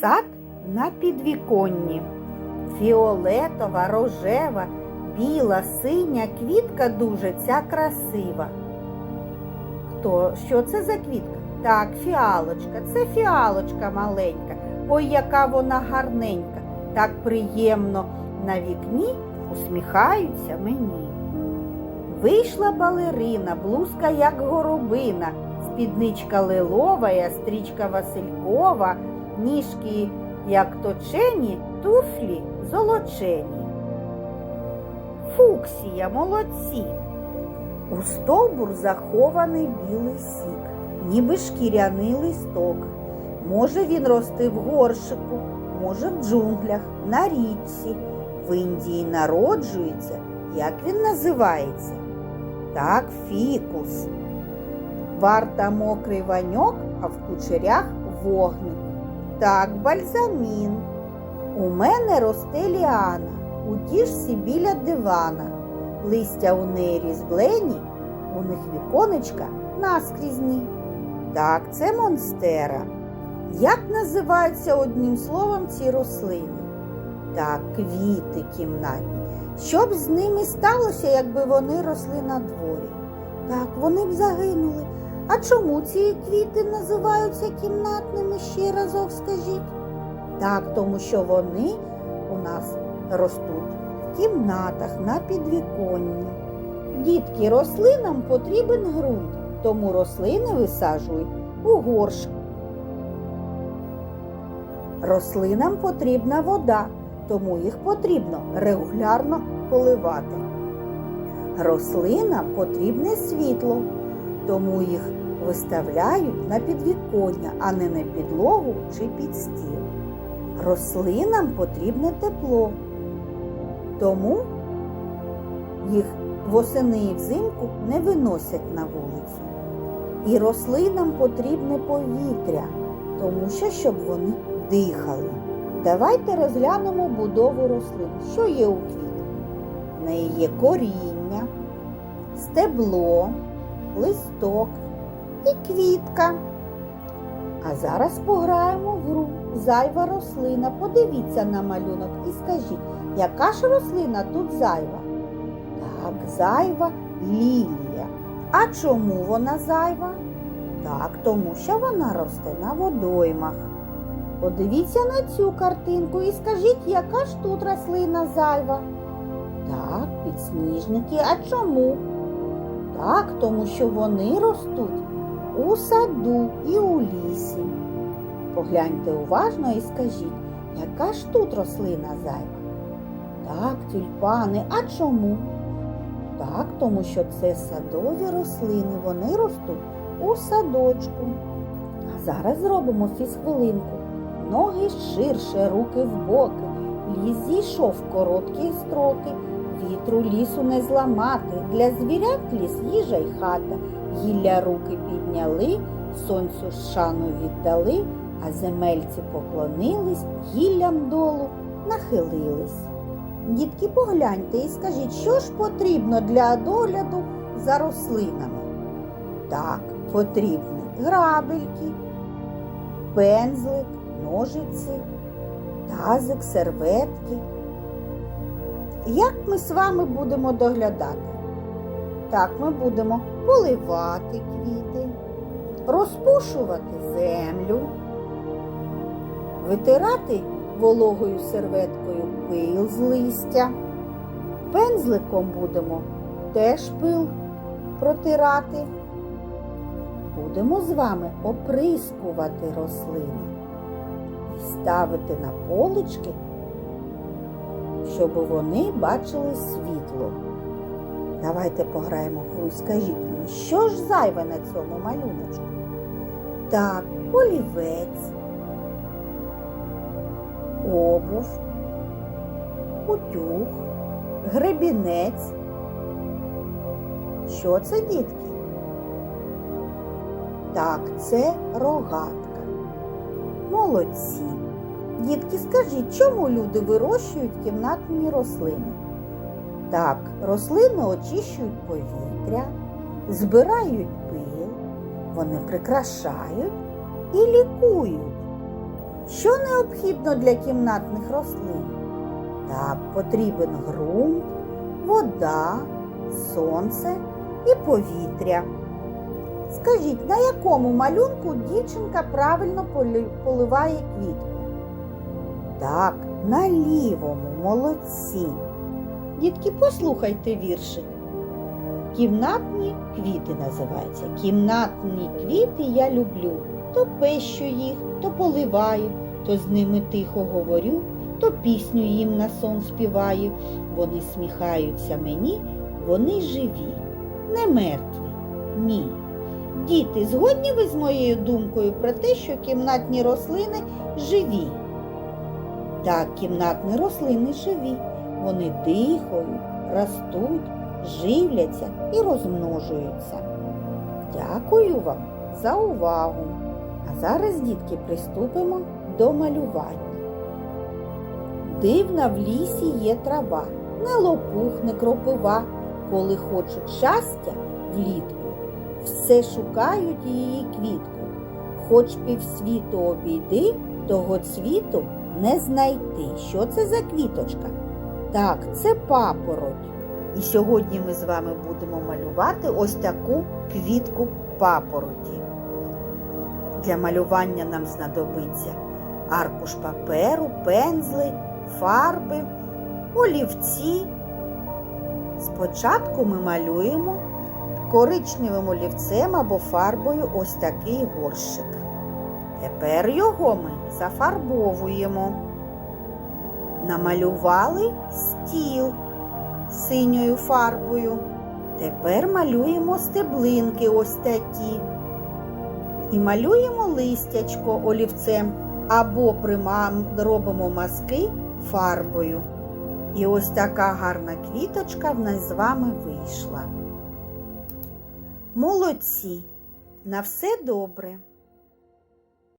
Сад на підвіконні. Фіолетова, рожева, біла, синя квітка дуже ця красива. Хто? Що це за квітка? Так, фіалочка, це фіалочка маленька. Ой, яка вона гарненька. Так приємно на вікні усміхаються мені. Вийшла балерина, блузка, як горобина, спідничка лилова, стрічка Василькова, ніжки, як точені, туфлі золочені. Фуксія, молодці. У стовбур захований білий сік, ніби шкіряний листок. Може він рости в горшику, може в джунглях, на річці. В Індії народжується, як він називається? Так, фікус. Варта мокрий ваньок, а в кучерях вогник. Так, бальзамін. У мене росте ліана, у тішці біля дивана. Листя у неї різблені, у них віконечка наскрізні. Так, це монстера. Як називаються одним словом ці рослини? Так, квіти кімнатні. Що б з ними сталося, якби вони росли на дворі? Так, вони б загинули. А чому ці квіти називаються кімнатними ще разок скажіть? Так, тому що вони у нас ростуть в кімнатах на підвіконні. Дітки, рослинам потрібен ґрунт, тому рослини висаджують у горшку. Рослинам потрібна вода, тому їх потрібно регулярно поливати. Рослинам потрібне світло, тому їх виставляють на підвіконня, а не на підлогу чи під стіл. Рослинам потрібне тепло, тому їх восени і взимку не виносять на вулицю. І рослинам потрібне повітря, тому що щоб вони дихали. Давайте розглянемо будову рослин. Що є у квітки? В неї є коріння, стебло, листок і квітка. А зараз пограємо в гру зайва рослина. Подивіться на малюнок і скажіть, яка ж рослина тут зайва? Так, зайва лілія. А чому вона зайва? Так, тому що вона росте на водоймах. Подивіться на цю картинку і скажіть, яка ж тут рослина зайва? Так, підсніжники. А чому? Так, тому що вони ростуть у саду і у лісі. Погляньте уважно і скажіть, яка ж тут рослина зайва? Так, тюльпани. А чому? Так, тому що це садові рослини, вони ростуть у садочку. А зараз зробимо фізхвилинку. Ноги ширше, руки в боки. Ліс зійшов в короткі строки. Вітру лісу не зламати. Для звірят ліс їжа й хата. Гілля руки підняли, сонцю шану віддали, а земельці поклонились, гіллям долу нахилились. Дітки, погляньте і скажіть, що ж потрібно для догляду за рослинами? Так, потрібні грабельки, пензлик, ножиці, тазик, серветки. Як ми з вами будемо доглядати? Так, ми будемо поливати квіти, розпушувати землю, витирати вологою серветкою пил з листя. Пензликом будемо теж пил протирати. Будемо з вами оприскувати рослини і ставити на полички, щоб вони бачили світло. Давайте пограємо в гру. Скажіть мені, що ж зайве на цьому малюночку? Так, олівець, обув, утюг, гребінець. Що це, дітки? Так, це рогатка. Молодці. Дітки, скажіть, чому люди вирощують кімнатні рослини? Так, рослини очищують повітря, збирають пил, вони прикрашають і лікують. Що необхідно для кімнатних рослин? Так, потрібен ґрунт, вода, сонце і повітря. Скажіть, на якому малюнку дівчинка правильно поливає квітку? Так, на лівому молодці. Дітки, послухайте віршик. Кімнатні квіти називаються. Кімнатні квіти я люблю. То пещу їх, то поливаю, то з ними тихо говорю, то пісню їм на сон співаю. Вони сміхаються мені, вони живі, не мертві, ні. Діти, згодні ви з моєю думкою про те, що кімнатні рослини живі? Так, кімнатні рослини живі. Вони дихають, ростуть, живляться і розмножуються. Дякую вам за увагу. А зараз, дітки, приступимо до малювання. Дивна в лісі є трава, не лопух, не кропива, коли хочуть щастя влітку, все шукають її квітку. Хоч півсвіту обійди, того цвіту не знайти. Що це за квіточка? Так, це папороть. І сьогодні ми з вами будемо малювати ось таку квітку папороті. Для малювання нам знадобиться аркуш паперу, пензли, фарби, олівці. Спочатку ми малюємо коричневим олівцем або фарбою ось такий горщик. Тепер його ми зафарбовуємо. Намалювали стіл синьою фарбою. Тепер малюємо стеблинки ось такі. І малюємо листячко олівцем або примам, робимо мазки фарбою. І ось така гарна квіточка в нас з вами вийшла. Молодці! На все добре!